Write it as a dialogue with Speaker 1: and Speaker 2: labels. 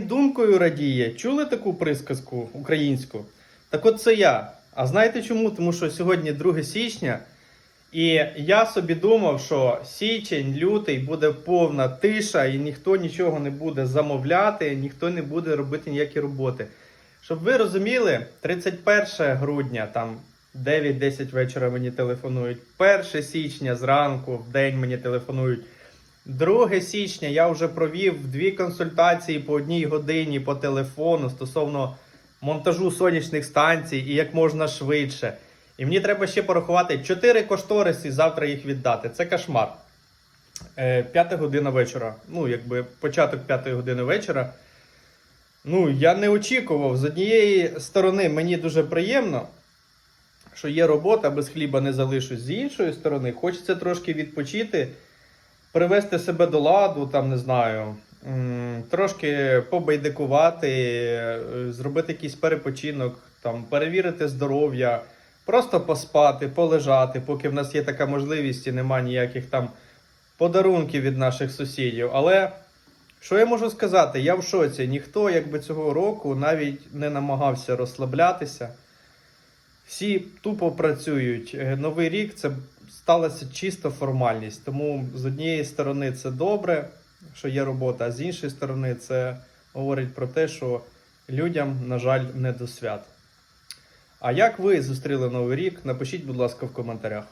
Speaker 1: думкою радіє. Чули таку присказку українську? Так от це я. А знаєте чому? Тому що сьогодні 2 січня, і я собі думав, що січень, лютий буде повна тиша, і ніхто нічого не буде замовляти, ніхто не буде робити ніякі роботи. Щоб ви розуміли, 31 грудня, там 9-10 вечора мені телефонують, 1 січня зранку в день мені телефонують. 2 січня я вже провів дві консультації по одній годині по телефону стосовно монтажу сонячних станцій і як можна швидше. І мені треба ще порахувати 4 кошториси, і завтра їх віддати. Це кошмар. Е, П'ята година вечора. Ну, якби початок п'ятої години вечора. Ну, я не очікував. З однієї сторони, мені дуже приємно, що є робота, без хліба не залишусь. З іншої сторони, хочеться трошки відпочити, привести себе до ладу, там не знаю, трошки побайдикувати, е, зробити якийсь перепочинок, там, перевірити здоров'я, просто поспати, полежати, поки в нас є така можливість і нема ніяких там подарунків від наших сусідів. Але що я можу сказати? Я в шоці. Ніхто якби цього року навіть не намагався розслаблятися. Всі тупо працюють. Е, Новий рік це сталася чисто формальність. Тому з однієї сторони це добре, що є робота, а з іншої сторони, це говорить про те, що людям, на жаль, не до свят. А як ви зустріли Новий рік? Напишіть, будь ласка, в коментарях.